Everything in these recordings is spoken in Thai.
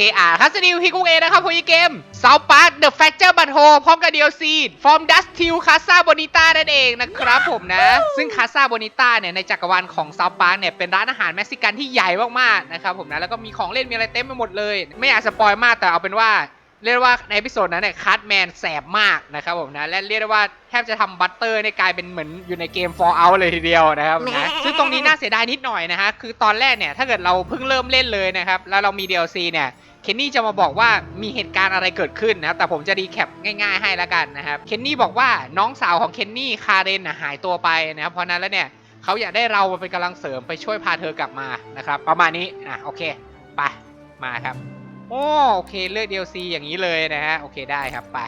อเคอ่าคัสติวฮิกุเอนะครับผู้เกม South Park The Fracture But Whole พร้อมกับ DLC From Dust Till Casa Bonita นั่นเองนะครับผมนะ ซึ่ง Casa Bonita เนี่ยในจักรวาลของ South Park เนี่ยเป็นร้านอาหารเม็กซิกันที่ใหญ่มากๆนะครับผมนะแล้วก็มีของเล่นมีอะไรเต็มไปหมดเลย ไม่อยากสปอยมากแต่เอาเป็นว่าเรียกได้ว่าในเอพิโซดนั้นเนี่ยคัตแมนแสบมากนะครับผมนะและเรียกได้ว่าแทบจะทำบัตเตอร์เนี่ยกลายเป็นเหมือนอยู่ในเกม Fallout เลยทีเดียวนะครับนะซึ่งตรงนี้น่าเสียดายนิดหน่อยนะฮะคือตอนแรกเนี่ยถ้าเกิดเราเพิ่งเริ่มเล่นเลยนะครับแล้วเรามี DLC เนี่ยเคนนี่จะมาบอกว่ามีเหตุการณ์อะไรเกิดขึ้นนะครับแต่ผมจะรีแคปง่าย ๆ ให้แล้วกันนะครับเคนนี่บอกว่าน้องสาวของเคนนี่คาเรนหายตัวไปนะครับเพราะนั้นแล้วเนี่ยเขาอยากได้เรามาเป็นกำลังเสริมไปช่วยพาเธอกลับมานะครับประมาณนี้อะโอเคไปมาครับโอ้โอเคเลือก DLC อย่างนี้เลยนะฮะโอเคได้ครับไป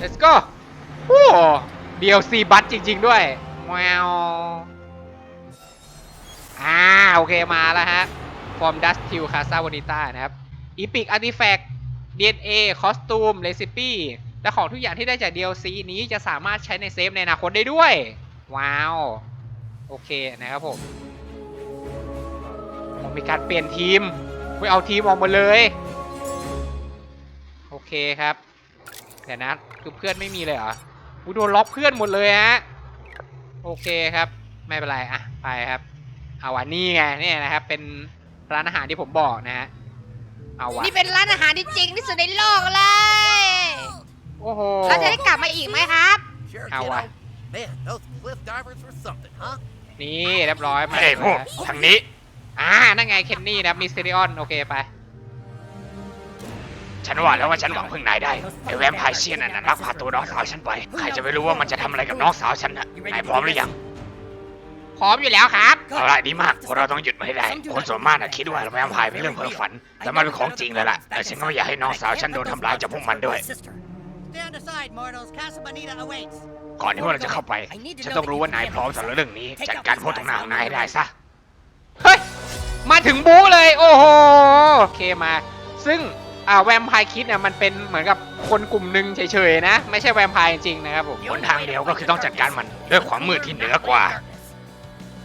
let's go โอ้ DLC บัตจริง ๆ ด้วยแววอ่าโอเคมาแล้วฮะ From Dust Till Casa Bonita นะครับ Epic Artifact DNA Costume Recipe และของทุกอย่างที่ได้จาก DLC นี้จะสามารถใช้ในเซฟในอนาคตได้ด้วย ว้าว โอเคนะครับผมผมมีการเปลี่ยนทีมไปเอาทีมออกมาเลย โอเคครับเดี๋ยวนะคือเพื่อนไม่มีเลยเหรอกูโดนล็อกเพื่อนหมดเลยฮะโอเคครับ ไม่เป็นไรอะไปครับเอาวันนี้ไงเนี่ยนะครับเป็น ร้านอาหารที่ผมบอกนะฮะเอาวะนี่เป็นร้านอาหารที่จริงที่สุดในโลกเลยโอ้โหเราจะได้กลับมาอีกไหมครับ Sure, How, kiddo. uh, Man, those cliff divers were something, huh? นี่เรียบร้อยมาเฮ้ยพวกทางนี้ อ่านั่นไงเคนนี่นะครับมิสเตอริออนโอเคไป ฉันว่าแล้วว่าฉันหวังพึ่งนายได้ไอ้แวมไพร์เชียนนั่นนะลักพาตัวน้องสาวฉันไป ใครจะไปรู้ว่ามันจะทำอะไรกับน้องสาวฉันนะนายพร้อมหรือยัง พร้อมอยู่แล้วครับ เอาละดีมากพวกเราต้องหยุดมันให้ได้คนส่วนมากน่ะคิดว่าแวมไพร์เป็นเรื่องเพ้อฝัน แต่มันเป็นของจริงเลยล่ะแต่ฉันก็ไม่อยากให้น้องสาวฉันโดนทำร้ายจากพวกมันด้วย Stand aside, mortals. Casa Bonita awaits. ก่อนที่พวกเราจะเข้าไป ฉันต้องรู้ว่านายพร้อมสำหรับเรื่องนี้ จัดการพวกตรงหน้าของนายให้ได้ซะ เฮ้ย มาถึงบู๊เลย โอ้โห โอเคมา ซึ่งอ่าแวมไพร์คิดเนี่ยมันเป็นเหมือนกับคนกลุ่มหนึ่งเฉยๆนะ ไม่ใช่แวมไพร์จริงๆนะครับผม หนทางเดียวก็คือต้องจัดการมันด้วยความมืดที่เหนือกว่า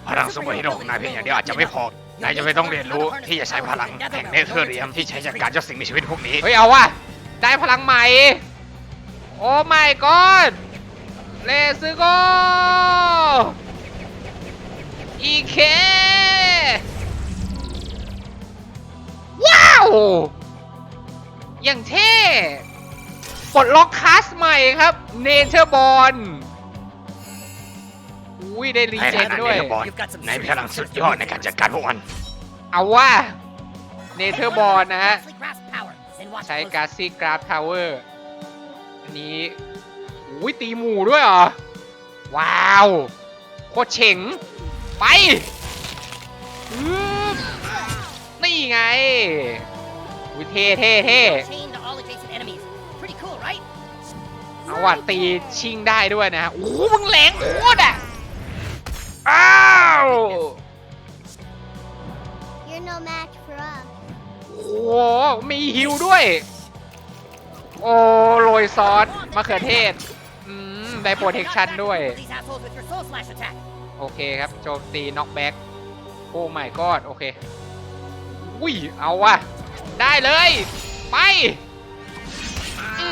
พลังซุปเปอร์ฮีโร่ของนายเพียงอย่างเดียวอาจจะไม่พอนายจะไม่ต้องเรียนรู้ที่จะใช้พลังแห่งเนเธอร์เรียมที่ใช้จัดการเจ้าสิ่งมีชีวิตพวกนี้เฮ้ยเอาว่ะได้พลังใหม่ โอ้ my god เลซึโกอีเคว้าว อย่างเท่ปลดล็อกคลาสใหม่ครับเนเธอร์บอล อุ้ยได้รีให้เจฐานนะด้วยเนเธอร์บอลนายมีพลังสุดยอดในการจัดการพวกมัน เอาว่าเนเธอร์บอลนะฮะ Ghastly grasp power. Then watch ใช้ closely. กาซี่กราฟทาวเวอร์อันนี้อุ้ยตีหมูด้วยเหรอ ว้าว โคตรเฉ่ง ไปอืมนี่ไงอุ้ยเท่เท่เท่ Chain to all adjacent enemies. Pretty cool, right? เอาว่ะตีชิงได้ด้วยนะฮะโอ้โหมึงแรงโคตรอะ อ้าว You're no match for us. โอ้โหมีฮิวด้วย โอ้โรยซอสมะเขือเทศ อืม ได้โปรเทคชั่นด้วย These assholes with your soul slash attack. โอเคครับ โจมตีน็อกแบ็กโอ้ไม่กอดโอเค อุ้ย เอาว่ะ ได้เลย ไป อื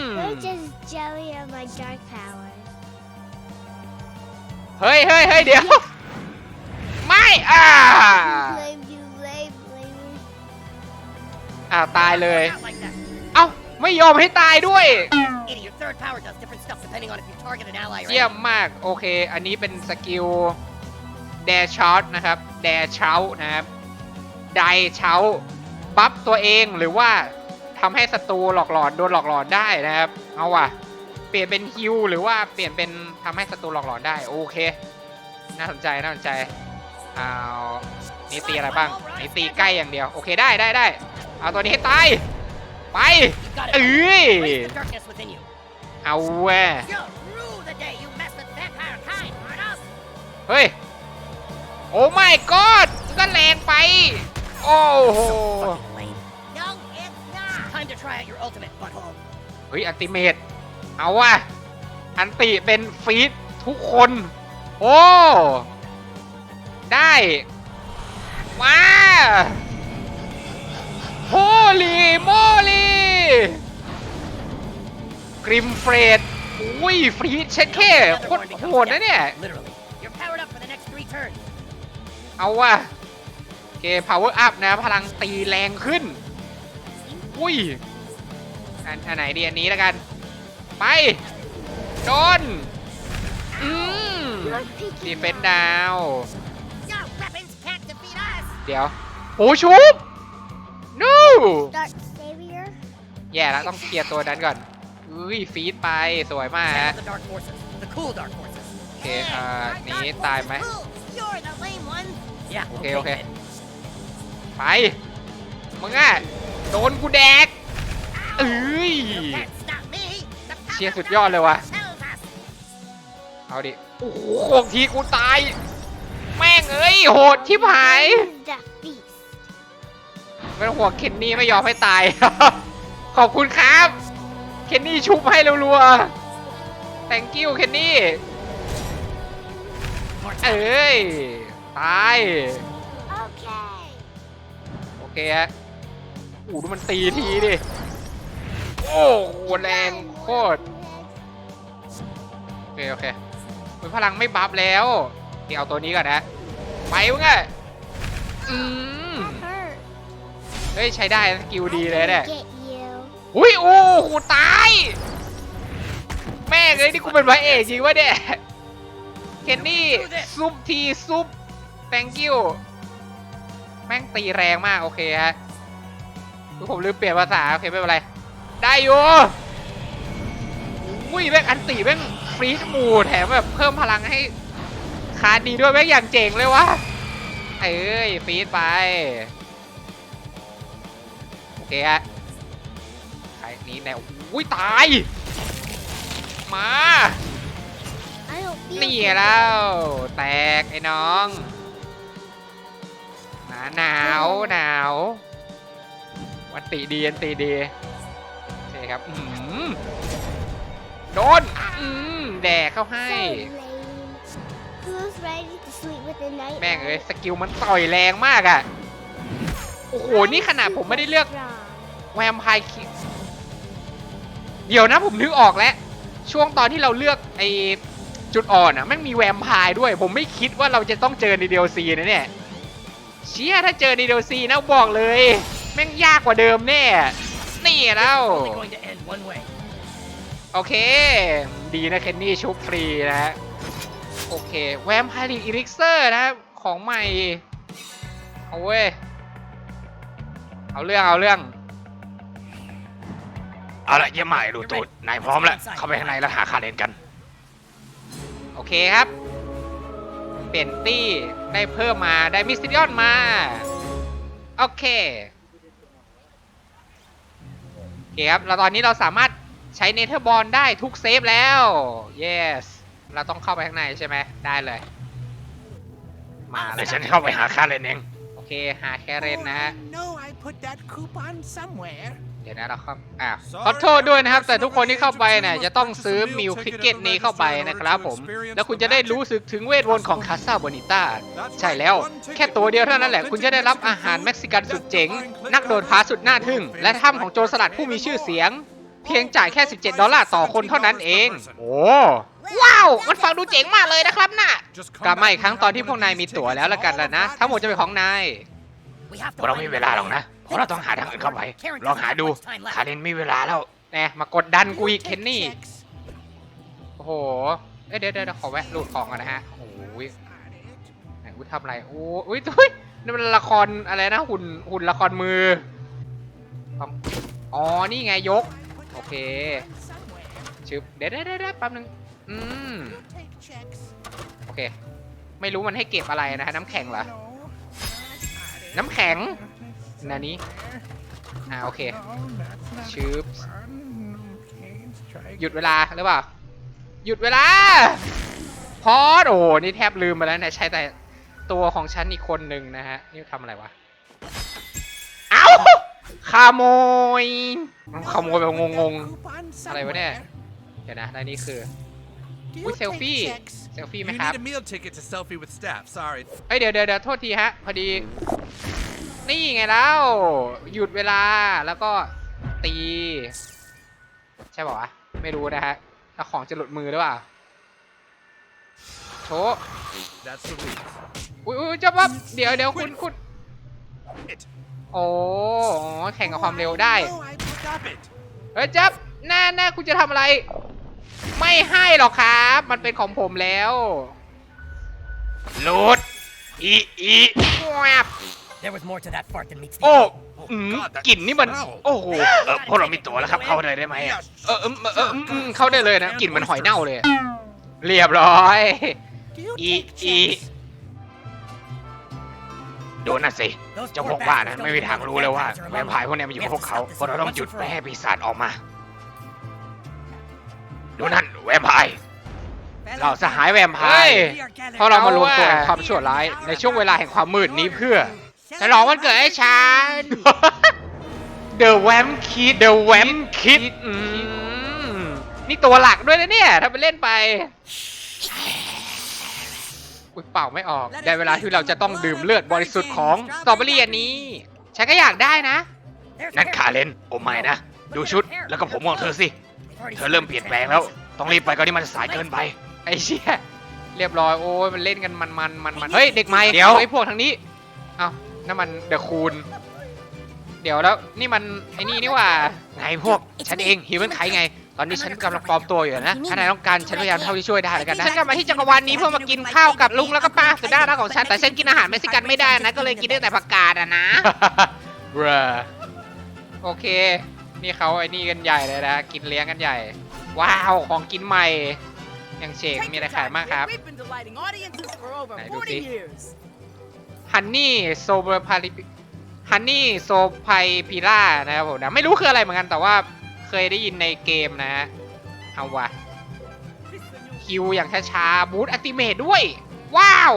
ม You're just jelly of my dark powers. เฮ้ยเฮ้ยเฮ้ยเดี๋ยว ไม่อ่า Blame you, blame, blame. อ่าตายเลย Not like that. เอ้าไม่ยอมให้ตายด้วย Idiot, your third power does different stuff depending on if you target an ally or เยี่ยม enemy. มากโอเค อันนี้เป็นสกิลแดชาร์นะครับแดชาร์นะครับไดเชาบัฟตัวเองหรือว่าทำให้ศัตรูหลอกหลอนโดนหลอกหลอนได้นะครับ เอาว่ะ เปลี่ยนเป็นฮิวหรือว่าเปลี่ยนเป็นทำให้ศัตรูหลอกหลอนได้ โอเค น่าสนใจน่าสนใจเอานี่ตีอะไรบ้างนี่ตีใกล้อย่างเดียว โอเคได้ได้ได้เอาตัวนี้ให้ตาย ไป You got เอ้ it. ย Embrace the darkness within you. เอาแว่ะ You rule the day you mess with vampire kind, mortals. เฮ้ย โอ้ไม่กอดก็แรงไป โอ้โห Fucking lame. No, it's not. Time to try out your ultimate, butthole. เฮ้ยอันติเมต เอาว่ะ อันติเป็นฟีดทุกคน โอ้ ได้มาโฮลีโมลีกริมเฟรดอุ้ยฟรีเช็ดแค่โคตรโหดนะเนี่ย เอาว่ะเกพาวเวอร์อัพนะ พลังตีแรงขึ้น อุ้ย อันไหนดีอันนี้แล้วกัน ไป โดน อืม You're picking ดีเฟน up. ดาว Your weapons can't defeat us. เดี๋ยวโอ้ชุบ no Dark Savior. แย่แล้วต้องเคลียร์ตัวนั้นก่อนอุ้ยฟีดไปสวยมาก Channel ฮะ the dark forces. The cool dark forces. โอเคอ่าหนี้ตายไหม You're the lame one. Yeah. Okay, okay. then. ไปมึงอะโดนกูแดกเอ้ย ชียสุดยอดเลยว่ะ เอาดิ โอ้โหโขกทีกูตาย แม่งเอ้ย โหดชิบหาย ไม่ต้องห่วงเคนนี่ไม่ยอมให้ตาย ขอบคุณครับ เคนนี่ชุบให้รัวๆ thank you เคนนี่ เอ้ย ตาย โอเคฮะอู้ดูมันตีทีดิ โอ้โหแรงโคตร โอเคโอเคอุ๊ยพลังไม่บัฟแล้วเดี๋ยวเอาตัวนี้ก่อนนะ ไปมึงอะอืม That hurt. เฮ้ยใช้ได้สกิลดีเลย I เนี่ย can get you. อุ้ยโอ้โหตาย แม่งเลยนี่กูเป็นพระเอกจริงวะเนี่ยเคนนี่ซุปทีซุป thank you แม่งตีแรงมาก โอเคฮะคือผมลืมเปลี่ยนภาษา โอเค ไม่เป็นไร ได้อยู่อุ้ยแม่งอันตีแม่ง ฟรีสมูแถมแบบเพิ่มพลังให้คาร์ดดีด้วยแม่งอย่างเจ๋งเลยวะเอ้ยฟรีดไป โอเคฮะใครนี้แนวอุ้ยตาย มา I don't feel นี่ so แล้ว good. แตกไอ้น้อง หนาหนาวหนาววันตีดีอันตีดี โอเคครับอื้อหือโดนอืม แดกเข้าให้ So lame. Who's ready to sleep with the night? แม่งเอ้ยสกิลมันต่อยแรงมากอะ่ะ โอ้โห นี่ขนาดผมไม่ได้เลือกแวมไพร์คิเดี๋ยวนะผมนึกออกแล้ว ช่วงตอนที่เราเลือกไอจุดอ่อนอะแม่งมีแวมไพร์ด้วย ผมไม่คิดว่าเราจะต้องเจอใน DLC นะเนี่ยเชี่ยถ้าเจอใน DLC นะบอกเลย แม่งยากกว่าเดิมแน่ นี่แล้ว โอเค ดีนะเคนนี่ชุบฟรีนะฮะโอเค แวมไพร์อีริกเซอร์นะของใหม่ เอาเว้ย เอาเรื่อง เอาเรื่อง เอาละเยี่ยมมากไอ้ดูตูดนายพร้อมแล้ว เข้าไปข้างในแล้วหาคาเลนกัน โอเคครับ เปลี่ยนตี้ได้เพิ่มมาได้มิสติออนมา โอเคโอเคครับเราตอนนี้เราสามารถ ใช้เนเธอร์บอลได้ทุกเซฟแล้ว yes เราต้องเข้าไปข้างในใช่ไหมได้เลย มาเลเดี๋ยยวฉันเข้าไปหาคาเลนเองโอเคหาแคเรนนะฮะ No, I put that coupon somewhere. เดี๋ยวนะเราเข้าอะขอโทษด้วยนะครับ แต่ทุกคนที่เข้าไปเนี่ยจะต้องซื้อมิลคริกเก็ตนี้เข้าไปนะครับผม แล้วคุณจะได้รู้สึกถึงเวทมนต์ของคาซาโบนิต้า ใช่แล้ว แค่ตัวเดียวเท่านั้นแหละ คุณจะได้รับอาหารเม็กซิกันสุดเจ๋ง นักโดดผาสุดน่าทึ่ง และถ้ำของโจรสลัดผู้มีชื่อเสียง เพียงจ่ายแค่ 17 ดอลลาร์ต่อคนเท่านั้นเอง โอ้ ว้าว มันฟังดูเจ๋งมากเลยนะครับน่ะ กลับมาอีกครั้งตอนที่พวกนายมีตั๋วแล้วละกันแล้วนะ ทั้งหมดจะเป็นของนาย We have พ to วกเรา find ไม่มี a เวลาหรอก way นะ เพราะเราต้องหาทางอื่นเข้าไป Karen ลองหา doesn't have ดู much time left. คาเลนมีเวลาแล้วแน่มากดดันกูอีกเคนนี่ Checks. โอ้โห เอ้ยเดี๋ยวเดี๋ยวขอแวะรูดของก่อนนะฮะ โอ้ยไหนกูทำอะไร โอ้อุ้ยตุ้ยนี่มันละครอะไรนะ หุ่น หุ่นละครมือ อ๋อ นี่ไงยก โอเค ชึบเดี๋ยวเดี๋ยวเดี๋ยวแป๊บนึง อืม โอเค ไม่รู้มันให้เก็บอะไรนะฮะ น้ำแข็งเหรอ น้ำแข็งนานี้ อ่า โอเค ชึบ หยุดเวลาหรือเปล่า หยุดเวลา พอดโอ้นี่แทบลืมไปแล้วนี่ยใช้แต่ตัวของฉันอีกคนหนึ่งนะฮะ นี่ทำอะไรวะ เอ้าขโมย มันขโมยแบบงง Coupon ๆอะไรวะเนี่ย somewhere. เดี๋ยวนะแล้วนี่คือ Do you อุ้ยเซล take ฟี่ checks? เซลฟี่ไหม You ครับ need a meal ticket to selfie with staff. Sorry. เอ้ยเดี๋ยวเดี๋ยวเดี๋ยวโทษทีฮะ พอดี นี่ไงแล้ว หยุดเวลาแล้วก็ตี ใช่ป่าวะ ไม่รู้นะฮะแล้วของจะหลุดมือหรือเปล่าโชว์ That's the lead. อุ้ยอุ้ยเจ้าปั๊บเดี๋ยวเดี๋ยวคุณคุณ It. โอ้อ๋อแข่งกับความเร็วได้ Oh, I put Stop it. เฮ้ยจับหน้าหน้าคุณจะทำอะไร ไม่ให้หรอกครับ มันเป็นของผมแล้วโหลดอีอีแวบ There was more to that fart than meets the โอ้ eye. อืม God, that กลิ่นนี่มัน smell โอ้โหเออพวกเรามีตั๋วแล้วครับ เข้าเลยได้ไหมอะ Yes. เออเออเออเอออืมเข้าได้เลยนะกลิ่นเหมันหอยเน่าเลยเรียบร้อย Do you อี take อี checks? ดูนั่นสิ Those เจ้า poor พวกบ้า bastards นั้น don't ไม่มี even ทาง know รู้ the เลยว่า vampires are แวม among ไพร์พวกนี้มันอยู่กับพวกเขาเพราะเราต้องหยุดไม่ให้ปีศาจออกมา ดูนั่นแวมไพร์เราสหายแวมไพร์เพราะเรามารวมตัวแห่งความชั่วร้ายในช่วงเวลาแห่งความมืดนี้เพื่อฉลองวันเกิดให้ฉัน The Wham Kid The Wham Kid อืมนี่ตัวหลักด้วยนะเนี่ย ถ้าไปเล่นไป อุ้ยเป่าไม่ออก ได้เวลาที่เราจะต้องดื่มเลือดบริสุทธิ์ของสตรอเบอรี่อันนี้ ฉันก็อยากได้นะ นั่นคาเลนโอ้ไม่นะ ดูชุดแล้วก็ผมของเธอสิ เธอเริ่มเปลี่ยนแปลงแล้ว ต้องรีบไปก่อนที่มันจะสายเกินไป ไอ้เชี่ยเรียบร้อยโอ้ยมันเล่นกันมันมันมันมันเฮ้ยเด็กใหม่เดี๋ยว ไอ้พวกทางนี้ เอ้านั่นมันเดอะคูน เดี๋ยวแล้วนี่มันไอ้นี่นี่หว่าไงพวกฉันเองฮิวเป็นใครไง ตอนนี้ฉันกำลังปลอมตัวอยู่นะ ถ้านายต้องการฉันพยายามเท่าที่ช่วยได้แล้วกันนะ ฉันกลับมาที่จักรวาลนี้เพื่อมากินข้าวกับลุงแล้วก็ป้าสุดน่ารักของฉัน แต่ฉันกินอาหารเม็กซิกันไม่ได้นะ ก็เลยกินได้แต่ผักกาดอะนะบรโอเค นี่เขาไอ้นี่กันใหญ่เลยนะ กินเลี้ยงกันใหญ่ ว้าว ของกินใหม่ อย่างเชกมีอะไรขายบ้างครับ We've been delighting audiences for over ไหนดูสิ40 years. ฮันนี่โซเบอร์พาริฮันนี่โซไพพิล่านะครับผมนะ ไม่รู้คืออะไรเหมือนกันแต่ว่า เคยได้ยินในเกมนะฮะ เอาวะคิวอย่างช้าๆบูทอัติเมตด้วย ว้าว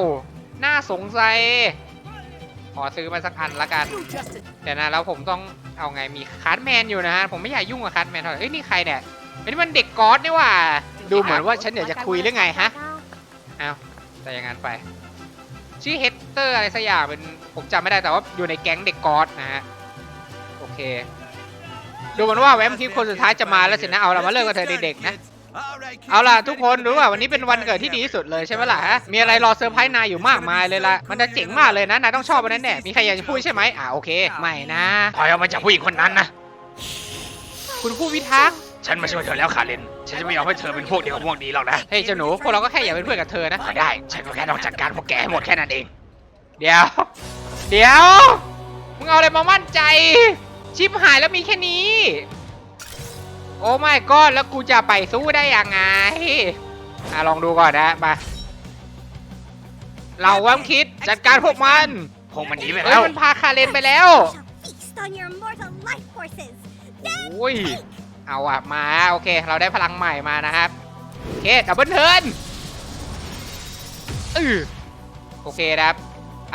น่าสงสัย ขอซื้อมาสักอันละกันเดี๋ยวนะแล้วผมต้องเอาไงมีคัสแมนอยู่นะฮะ ผมไม่อยากยุ่งกับคัสแมนเท่าไหร่เอ้ยนี่ใครเนี่ยเอ้ยนี่มันเด็กก๊อตนี่ว่า ดูเหมือนว่าฉันอยากจะคุยเรื่องไงฮะเอาแต่อย่างนั้นไป ชื่อเฮดเตอร์อะไรสักอย่างเป็นผมจำไม่ได้แต่ว่าอยู่ในแก๊งเด็กก๊อตนะฮะ โอเค ดูเหมือนว่าแวมทีคนสุดท้ายจะมาแล้วสินะเอาเรามาเลิกกับเธอเด็กๆนะ All right, kids, เอาล่ะ you ทุก ready คน for รู้ the ว่า next วันนี้เป็น one? วันเกิดที่ดีที่สุดเลยใช่ไหมล่ะฮะมีอะไรรอเซอร์ไพรส์นายอยู่มากมายเลยล่ะมันจะเจ๋งมากเลยนะนายต้องชอบมันแน่ๆมีใครอยากจะพูดใช่ไหมอ่าโอเคไม่นะถอยออกมาจากผู้หญิงคนนั้นนะคุณผู้พิทักษ์ฉันมาช่วยเธอแล้วคาเลนฉันจะไม่ยอมให้เธอเป็นพวกเดียวกับพวกนี้หรอกนะเฮ้ยเจ้าหนูพวกเราก็แค่อยากเป็นเพื่อนกับเธอนะก็ได้ฉันก็แค่ต้องจัดการพวกแกให้หมดแค่นั้นเอง เดี๋ยว เดี๋ยวมึงเอาอะไรมามั่นใจ ชิปหายแล้วมีแค่นี้ โอ้ไม่ก็แล้วกูจะไปสู้ได้ยังไงอะลองดูก่อนนะมาเราว่ามคิดจัดการพวกมันพวกมันหนีไปเฮ้แล้ยวมันพาคาเรนไปแล้ว shall feast on your immortal life forces. โอ้ยเอาอะมาโอเค เราได้พลังใหม่มานะครับโอเคดับเบิลเทิร์นอือโอเคนะครับ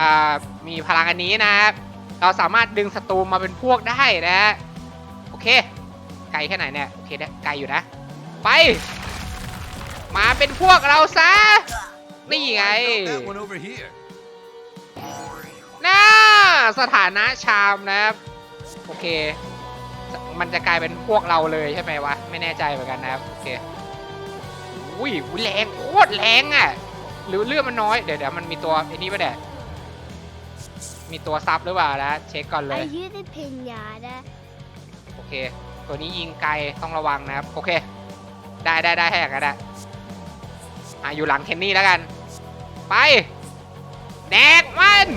อ่ามีพลังอันนี้นะครับ เราสามารถดึงศัตรูมาเป็นพวกได้นะฮะโอเค ไกลแค่ไหนเนี่ย โอเคได้ไกลอยู่นะ ไป มาเป็นพวกเราซะ นี่ไงน่าสถานะชามนะครับ โอเค มันจะกลายเป็นพวกเราเลยใช่ไหมวะ ไม่แน่ใจเหมือนกันนะครับ โอเค อุ้ยอุ๊ยแรงโคตรแรงอะ หรือเลือดมันน้อย เดี๋ยวเดี๋ยวมันมีตัวไอ้นี่ปะเนี่ย มีตัวซับหรือเปล่านะเช็คก่อนเลย Are you the pinata? โอเค ตัวนี้ยิงไกลต้องระวังนะครับ โอเค ได้ได้ได้ให้อย่างนั้นอะอะอยู่หลังเคนนี่แล้วกัน ไป แดกมัน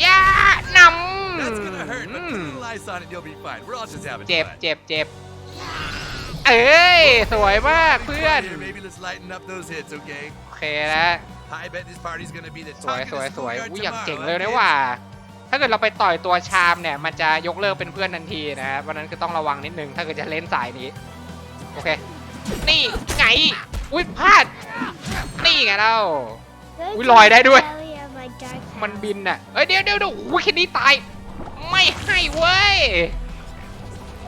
อย่านำ That's gonna hurt, but อื put ม a little ice on it, you'll be fine. We're all just having เจ็บ fun. เจ็บเจ็บเอ้ย สวยมากเพื่อน Here, maybe let's lighten up those hits, okay? โอเคนะ I bet this party's gonna be the สวย talk ส of วย the สวย schoolyard อุ้ยอย่าง tomorrow, เจ๋ง huh, เลยนะ kids? ว่า ถ้าเกิดเราไปต่อยตัวชามเนี่ย มันจะยกเลิกเป็นเพื่อนทันทีนะวันนั้นคือต้องระวังนิดนึง ถ้าเกิดจะเล่นสายนี้ โอเค นี่ไง อุ้ยพลาด นี่ไงเรา Go Ui, to lòi the đây đuôi. belly of my dark มัน house. บินน่ะ เอ้ยเดี๋ยวเดี๋ยวเดี๋ยวโอ้ยแค่นี้ตาย ไม่ให้เว้ย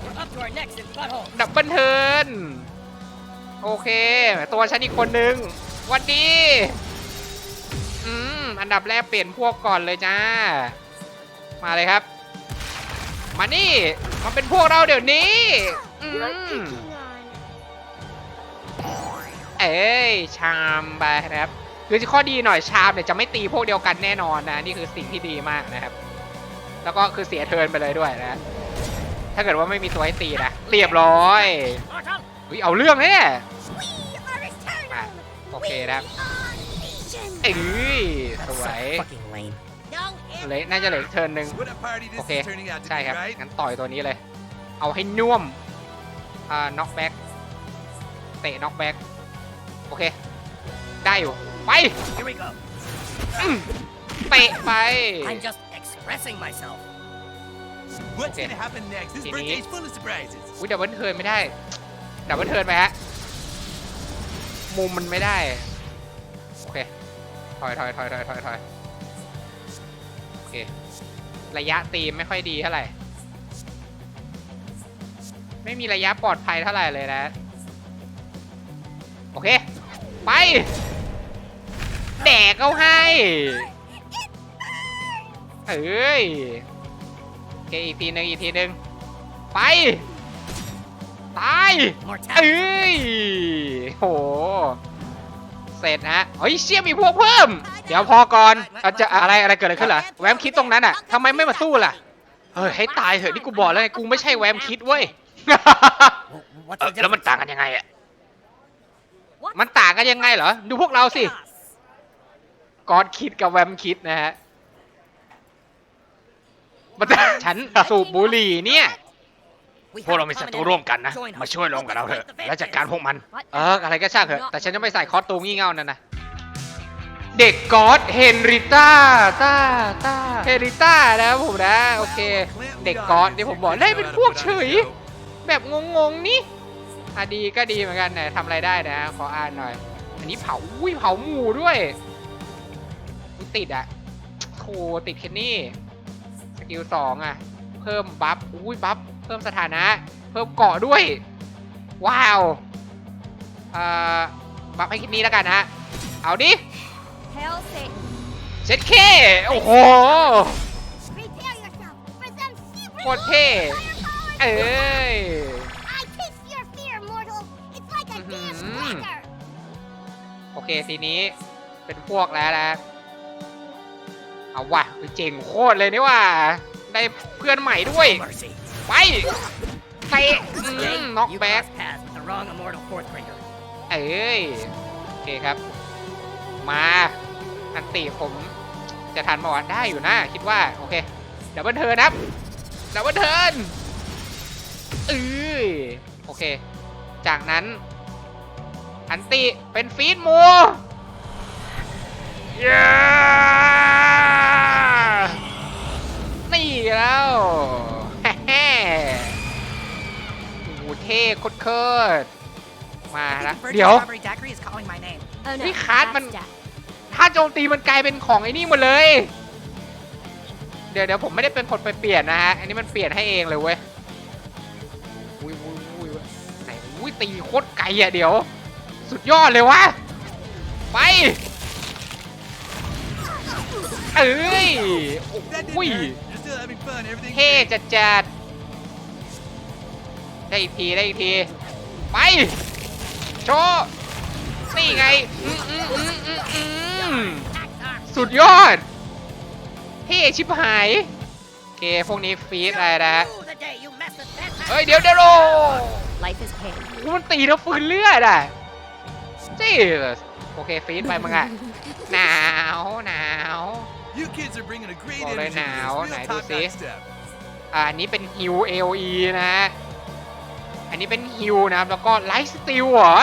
We're up to our necks in butthole. ดับเบิลเทิร์น โอเค ตัวฉันอีกคนนึงหวันดี อืมอันดับแรกเปลี่ยนพวกก่อนเลยจ้า มาเลยครับ มานี่มาเป็นพวกเราเดี๋ยวนี้อื You're ม picking on. เอ้ยชามไปนะครับคือข้อดีหน่อยชามเนี่ยจะไม่ตีพวกเดียวกันแน่นอนนะนี่คือสิ่งที่ดีมากนะครับ แล้วก็คือเสียเทิร์นไปเลยด้วยนะ ถ้าเกิดว่าไม่มีตัวให้ตีนะเรียบร้อย Mortal, อุ๊ยเอาเรื่องเนี่ย We are eternal. โอเคนะครับ Legion. เอ้ยสวย fucking lame. Young เหลยน่าจะเหลืออกเทิร์นหนึ่ง What a party this โอเค is turning out to ใช่ be, ครับ right? งั้นต่อยตัวนี้เลย เอาให้น่วม อ่า น็อกแบ็กเตะน็อกแบ็กโอเค ได้อยู่ ไป Here we go. อืมเตะไป I'm just expressing myself. What's Okay. gonna happen next? This Ini- birthday's full of surprises. อุ้ยดับเบิลเทิร์นไม่ได้ดับเบิลเทิร์นไปฮะ มุมมันไม่ได้โอเค ถอยถอยถอยถอยถอยถอยโอเค ระยะตีมไม่ค่อยดีเท่าไหร่ ไม่มีระยะปลอดภัยเท่าไหร่เลยนะ โอเค ไป แดกเอาให้เอ้ยโอเคอีกทีหนึ่งอีกทีหนึ่งไป ตาย เอ้ยโห เสร็จฮะเฮ้ยเชี่ยมีพวกเพิ่ม เดี๋ยวพอก่อนเอาจะอะไรอะไรเกิดอะไรขึ้นเหรอแวมคิดตรงนั้นอะทำไมไม่มาสู้ล่ะเฮ้ยให้ตายเถอะนี่กูบอกแล้วไงกูไม่ใช่แวมคิดเว้ย Wh- What's เอ the อแล้วมัน difference? ต่างกันยังไงอะ What? มันต่างกันยังไงเหรอดูพวกเราสิ Chaos. กอดคิดกับแวมคิดนะฮะมันฉันสูบบุหรี่เนี่ย We พวก have เรา a มีศั common ตรูร่วม enemy. กันนะ Join us. มาช่วยรวมกับเราเถอะ Let's fight the แล้วจัดการพวกมัน เออ อะไรก็ช่างเถอะ แต่ฉันจะไม่ใส่คอสตูมงี่เง่านั่นนะ เด็กกอดเฮนริต้าต้าต้าเฮนริต้านะครับผมนะ โอเค เด็กกอดที่ผมบอกเล่นเป็นพวกเฉย แบบงงๆนี่อะดีก็ดีเหมือนกันนะทำอะไรได้นะ ขออ่านหน่อย อันนี้เผา อุ้ยเผาหมูด้วยอุ๊ยติดอะโคติดแค่นี้สกิลสองอะ เพิ่มบัฟ อุ้ยบัฟ เพิ่มสถานะ เพิ่มเกาะด้วย ว้าวเอ่อบัฟให้คิดนี้แล้วกันนะฮะ เอาดิ Hail Satan. เช็ดเค โอ้โห Prepare yourself for some secret โคตรเท่ เอ้ย I taste your fear, mortal. It's like a dance Mhm. cracker. โอเคทีนี้เป็นพวกแล้วนะ เอาว่ะเจ๋งโคตรเลยนี่ว่า ได้เพื่อนใหม่ด้วย Mercy. ไปเตะน็อก You แบ็ก crossed paths with the wrong immortal fourth grader. เอ้ยโอเคครับ มาอันติผมจะทันบอกว่าได้อยู่นะ คิดว่า โอเคดับเบิลเทิร์นครับดับเบิลเทิร์นเอ้ยโอเค จากนั้น อันติเป็นฟีดโมเย้นี่แล้วแฮ่ๆโอ้โหเท่โคตรเคิร์ดมาแล้วเดี๋ยว Strawberry Daiquiri is calling my name. Oh no. Cái khát that's mình- death. ถ้าโจมตีมันกลายเป็นของไอ้นี่หมดเลย เดี๋ยวเดี๋ยวผมไม่ได้เป็นคนไปเปลี่ยนนะฮะ อันนี้มันเปลี่ยนให้เองเลยเว้ยอุ้ยอุ้ยอุ้ยไหนอุ้ยตีโคตรไกลอะเดี๋ยว สุดยอดเลยวะ ไปเอ้ย That didn't อุ้ย hurt. You're still having fun. Everything's เท่ great. จัดจัด ได้อีกทีได้อีกที ไป โชว์นี่ไงอืมอืมอืมอืมอืมสุดยอดเท่ชิบหายโอเคพวกนี้ฟีดอะไรนะฮะ Ooh, the day you messed with that เฮ้ยเดี๋ยวเดี๋ยวโ Life is pain. อ้มันตีแล้วฟื้นเลือดอะจี้โอเคฟีดไปมึงอะหนาวหนาว You kids are bringing a great Bỏ lên energy to this nào, real này tôi top-notch xí. stuff. อะอันนี้เป็นฮิว AOE นะฮะ อันนี้เป็นฮิวนะครับ แล้วก็ไลฟ์สติลเหรอ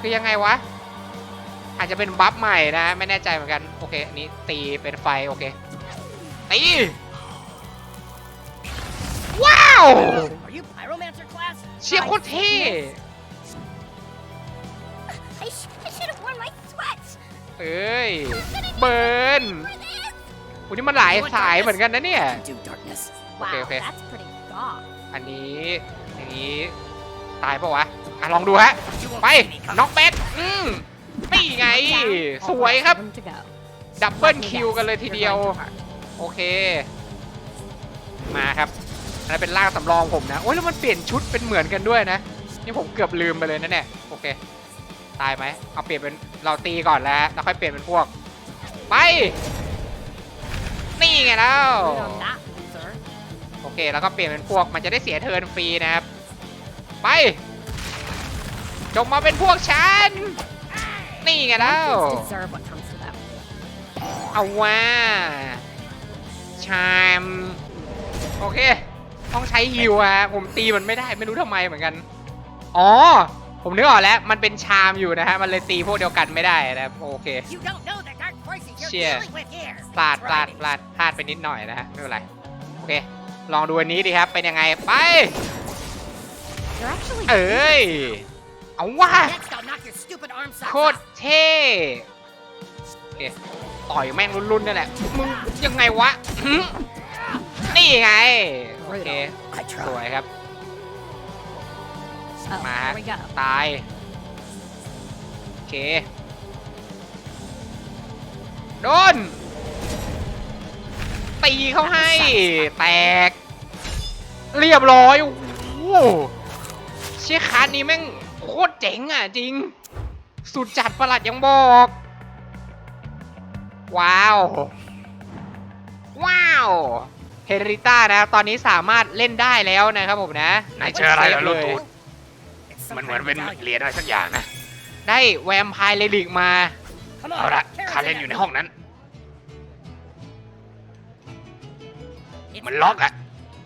คือยังไงวะ อาจจะเป็นบัฟใหม่นะ ไม่แน่ใจเหมือนกัน โอเค อันนี้ตีเป็นไฟ โอเค ตี ว้าว เชี่ยโคตรเท่ เอ้ย เบิร์นวันนี้มันหลายสายเหมือนกันนะเนี่ย Do darkness. Wow, Okay, okay. that's pretty goth. อันนี้ อย่างนี้ ตายปะวะ อะลองดูฮะ ไป น็อกเป็ดอืมนี่ไง สวยครับ ดับเบิลคิวกันเลยทีเดียว โอเค มาครับอันนั้นเป็นร่างสำรองผมนะ โอ้ยแล้วมันเปลี่ยนชุดเป็นเหมือนกันด้วยนะ นี่ผมเกือบลืมไปเลยนะเนี่ย โอเค ตายไหม เอาเปลี่ยนเป็นเราตีก่อนแล้วแล้วค่อยเปลี่ยนเป็นพวก ไป นี่ไงแล้ว โอเค แล้วก็เปลี่ยนเป็นพวกมันจะได้เสียเทิร์นฟรีนะครับ ไปจงมาเป็นพวกฉัน นี่ไงแล้ว เอาว่าชามโอเค ต้องใช้ฮิวอะผมตีมันไม่ได้ไม่รู้ทำไมเหมือนกัน อ๋อ ผมนึกออกแล้ว มันเป็นชามอยู่นะฮะ มันเลยตีพวกเดียวกันไม่ได้นะครับ โอเค You don't know the dark forces you're Shit. dealing with here. พลาดพลาด Right. พลาดพลาดไปนิดหน่อยนะฮะ ไม่เป็นไร โอเค ลองดูอันนี้ดีครับ เป็นยังไง ไป You're actually เอ้ย เอาว่า Next, I'll knock your stupid arm socks โคตร off. เท่โอเคต่อยแม่งรุ่นๆนั่นแหละ มึงยังไงวะหึนี่ไง โอเค I สวย tried. ครับ Oh, มาฮะ there we go. ตาย โอเค โดน ตีเข้าให้ แตก เรียบร้อย โอ้โหเชี่ยคาร์ดนี้แม่งโคตรเจ๋งอะจริง สุดจัดประหลัดยังบอก ว้าว ว้าว เฮริต้านะครับตอนนี้สามารถเล่นได้แล้วนะครับผมนะนายเจออะไรเหรอซฟลูเลกยตูด It's some มันเหมือน kind เป็น of value. เหรียญอะไรสักอย่างนะ ได้แวมไพร์เลลิกมา Come เอา on, ละ carry ข้า it เล่น in. อยู่ในห้องนั้น มันล็อกอะ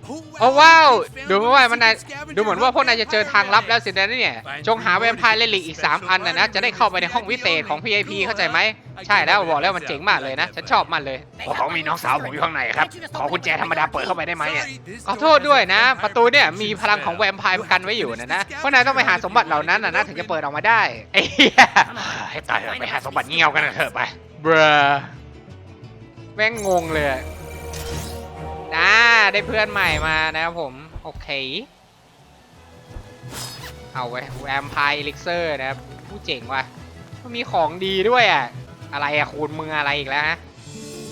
Who โอ้ว้าว else has ดู found เหมือนว่ามัน the น่ะ secret scavenger ดูเหมือนว่าพวกนายจะเจอทางลับแล้ว hunt? สินะเนี่ย จงหาแวมไพร์เลลิกอีก 3 อันนะนะ จะได้เข้าไปในห้องวิเศษของ PIP เข้าใจไหม ใช่แล้วบอกแล้วมันเจ๋งมากเลยนะ ฉันชอบมันเลยเพราะของมีน้องสาวผมอยู่ข้างในครับ ขอกุญแจธรรมดาเปิดเข้าไปได้ไหมอะ Sorry, this ขอ door โทษด้วยนะ has a ประตูเนี่ย vampire มีพลังของแวมไพร์กันไว้อยู่นะนะเพราะนายต้องไปหาสมบัติเหล่านั้นนะนะถึงจะเปิดออกมาได้ไอ้เหี้ยให้ตายเถอะไปหาสมบัติเงี้ยวกันเถอะไปบรแม่งงงเลย นะได้เพื่อนใหม่มานะครับผม โอเค เอาไว้แวมไพร์ลิกเซอร์นะครับ ผู้เจ๋งว่ะมันมีของดีด้วยอะ อะไรอะคุณมึงอะไรอีกแล้วฮะ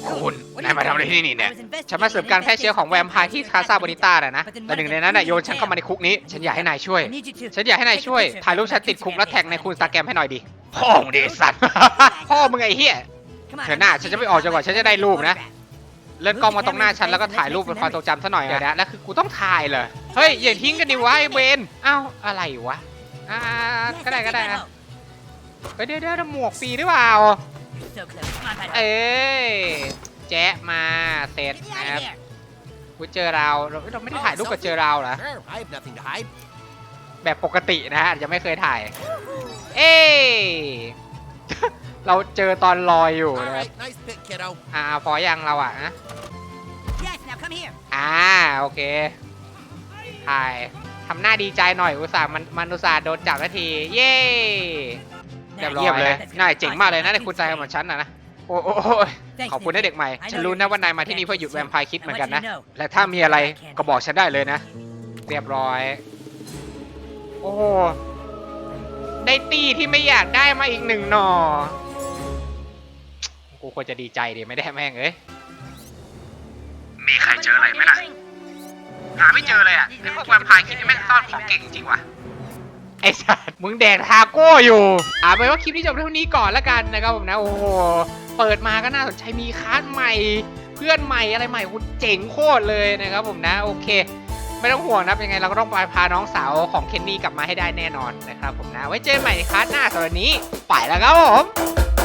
คุณนายมาทำอะไรที่นี่เนี่ยฉันมาเสริมการแพร่เชื้อของแวมไพร์ที่คาซาบอนิต้าน่ะนะแต่หนึ่งในนั้นน่ะโยนฉันเข้ามาในคุกนี้ ฉันอยากให้นายช่วย I need you to ฉันอยากให้นายช่วย ถ่ายรูปฉันติดคุกแล้วแท็กในคุณสตาแกรมให้หน่อยดิ พ่อของเดสัตว์ พ่อมึงไอ้เหี้ย Come on, เธอหน้า I'm ฉันจะไม่ออกจนกว่าฉันจะได้รูปนะ photograph. เลื่อนกล้องมาตรงหน้าฉันแล้วก็ถ่ายรูปเป็นความทรงจำซะหน่อยเดี๋ยวนะแล้วคือกูต้องถ่ายเหรอเฮ้ยอย่าทิ้งกันดิวะไอ้เวนเอ้าอะไรวะอ่า Yes, ก็ได้ I ก็ think ได้ I นะ know. เฮ้ยเดี๋ยวเดี๋ยวหมวกฟรีหรือเปล่า You're so close. Come on, Pyro. เอ้ยแจ๊ะมาเสร็จ Get me นะ out ครับ of here. กูเจอเราเราเราไม่ได้ถ่ายรูปกับเจอเราเหรอ Sure, I have nothing to hide. แบบปกตินะฮะอาจจะไม่เคยถ่าย เอ้ย เราเจอตอนลอยอยู่ All นะครับ right, nice pick, kiddo. อ่าพอยังเราอะฮะ Yes, now come here. อ่าโอเคถ่ายทำหน้าดีใจหน่อยอุตส่าห์มันมันอุตส่าห์โดนจับนาที เย้ Now เยี่ยมเลย that's นาย gonna เจ๋ง cost มากเลย you นะใน nothing คุณใจ to เหมือน say. ฉันนะนะโอ้โอ้โอ้ย Thanks, ขอบคุณนะเด็กใหม่ I ฉัน know รู้ you're นะ here ว่านาย for มาที่นี่เพื่อหยุดแวมไพร์คิดเหมือนกันนะ I want you to know. และถ้ามีอะไรก็บอกฉันได้เลยนะ เรียบร้อย โอ้โหได้ตีที่ไม่อยากได้มาอีกหนึ่งหน่อ กูควรจะดีใจดิไม่ได้แม่งเอ้ย มีใครเจออะไรไหมล่ะ หาไม่เจอเลยอะไอ้พวกแวมไพร์คิดนี่แม่งซ่อนของเก่งจริงว่ะ ไอ้สัสมึงแดกทาโก้อยู่ อ่าไปนว่าคลิปนี้จบเท่านี้ก่อนละกันนะครับผมนะ โอ้โห เปิดมาก็น่าสนใจมีคาร์ดใหม่ เพื่อนใหม่อะไรใหม่คุณเจ๋งโคตรเลยนะครับผมนะ โอเค ไม่ต้องห่วงนะยังไงเราก็ต้องไปพาน้องสาวของเคนนี่กลับมาให้ได้แน่นอนนะครับผมนะ ไว้เจอกันใหม่ในคลาสหน้าสำหรับวันนี้ ไปแล้วครับผม